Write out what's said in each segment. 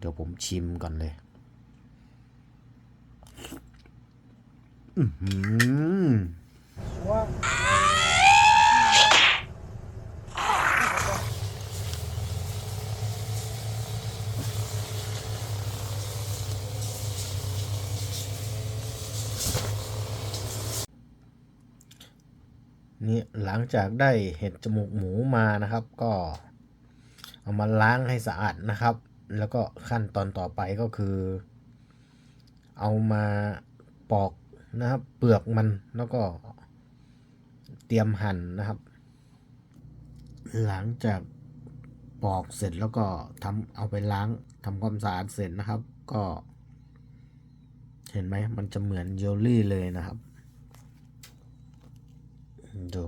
เดี๋ยวผมชิมก่อนเลยอือหือว่านี่หลังจากได้เห็ดจมูกหมูมานะครับ ก็เอามาล้างให้สะอาดนะครับ แล้วก็ขั้นตอนต่อไปก็คือ เอามาปอกนะครับเปลือกมันแล้วก็เตรียมหั่นนะครับ หลังจากปอกเสร็จแล้วก็ทำเอาไปล้างทำความสะอาดเสร็จนะครับ ก็ เห็นไหมมันจะเหมือนเยลลี่เลยนะครับดู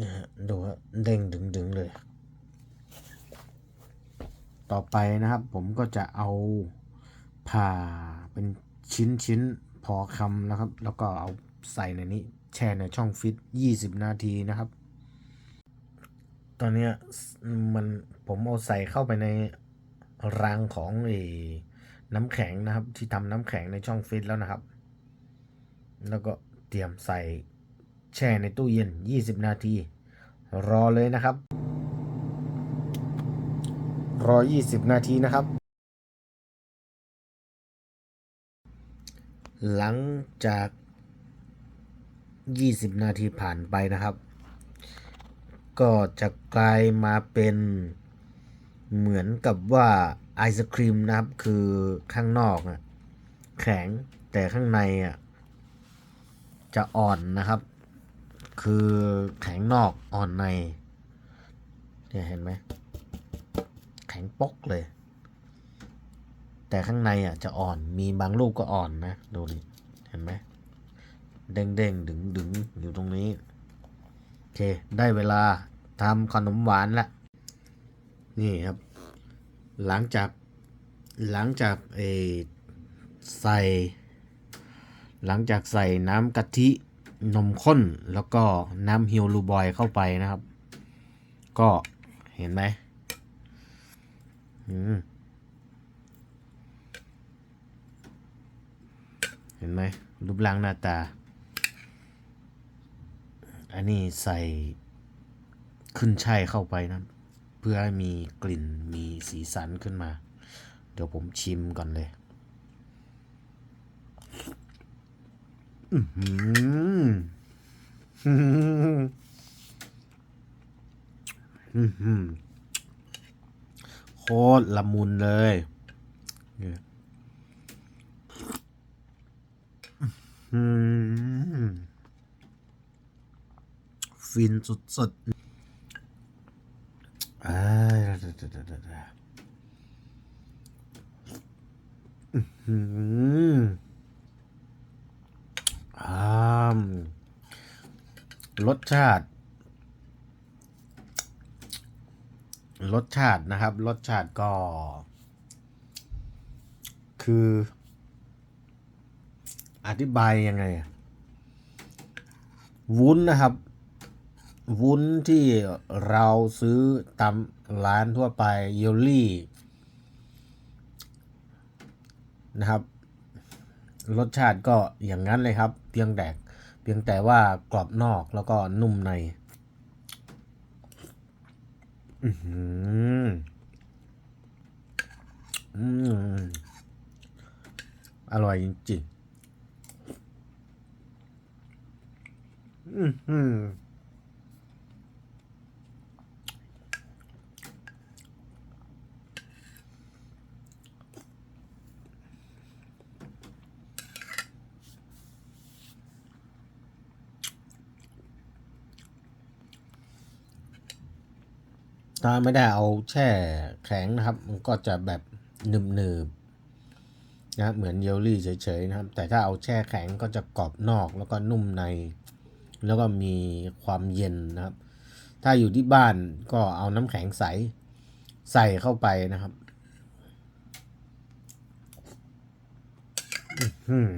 นี่ยฮะดูฮะเด้งดึงดึงๆเลย ต่อไปนะครับผมก็จะเอาผ่าเป็นชิ้นชิ้นๆพอคำนะครับ แล้วก็เอาใส่ในนี้แช่ในช่องฟิต 20 นาทีนะครับ ตอนนี้มันผมเอาใส่เข้าไปในรังของไอ้น้ำแข็งนะครับ ที่ทำน้ำแข็งในช่องฟิตแล้วนะครับ แล้วก็เตรียมใส่ แช่ในตู้เย็น 20 นาที รอเลยนะครับ รอ 20 นาทีนะครับ หลังจาก 20 นาทีผ่านไปนะครับ ก็จะกลายมาเป็นเหมือนกับว่าไอศครีมนะครับคือข้างนอกอะแข็งแต่ข้างในอะจะอ่อนนะครับ คือแข็งนอกอ่อนใน เนี่ยเห็นไหม แข็งปกเลย แต่ข้างในอะจะอ่อน มีบางลูกก็อ่อนนะ ดูดิเห็นไหมเด้งเด้งดึงดึงๆอยู่ตรงนี้ โอเค ได้เวลาทำขนมหวานละ นี่ครับ หลังจาก หลังจากเออใส่ หลังจากใส่น้ำกะทิ นมข้นแล้วก็น้ำฮิวลูบอยเข้าไปนะครับ ก็เห็นไหมเห็นไหมรูปร่างหน้าตา อันนี้ใส่ขึ้นช่ายเข้าไปนะเพื่อให้มีกลิ่นมีสีสันขึ้นมา เดี๋ยวผมชิมก่อนเลย อือหืออื้อหือโคตรละมุนเลยเนี่ยฟินสุดๆอ่าอื้อหืออ่าม รสชาติ รสชาตินะครับ รสชาติก็ คือ อธิบายยังไง วุ้นนะครับ วุ้นที่เราซื้อตามร้านทั่วไปเยลลี่ นะครับ รสชาติก็อย่างนั้นเลยครับ เพียงแต่เพียงแต่ว่ากรอบนอกแล้วก็นุ่มในอืมอืมอร่อยจริงอืม ถ้าไม่ได้เอาแช่แข็งนะครับ มันก็จะแบบหนึบๆนะเหมือนเยลลี่เฉยๆนะครับ แต่ถ้าเอาแช่แข็งก็จะกรอบนอกแล้วก็นุ่มใน แล้วก็มีความเย็นนะครับ ถ้าอยู่ที่บ้านก็เอาน้ำแข็งใสใส่เข้าไปนะครับ อื้อหือ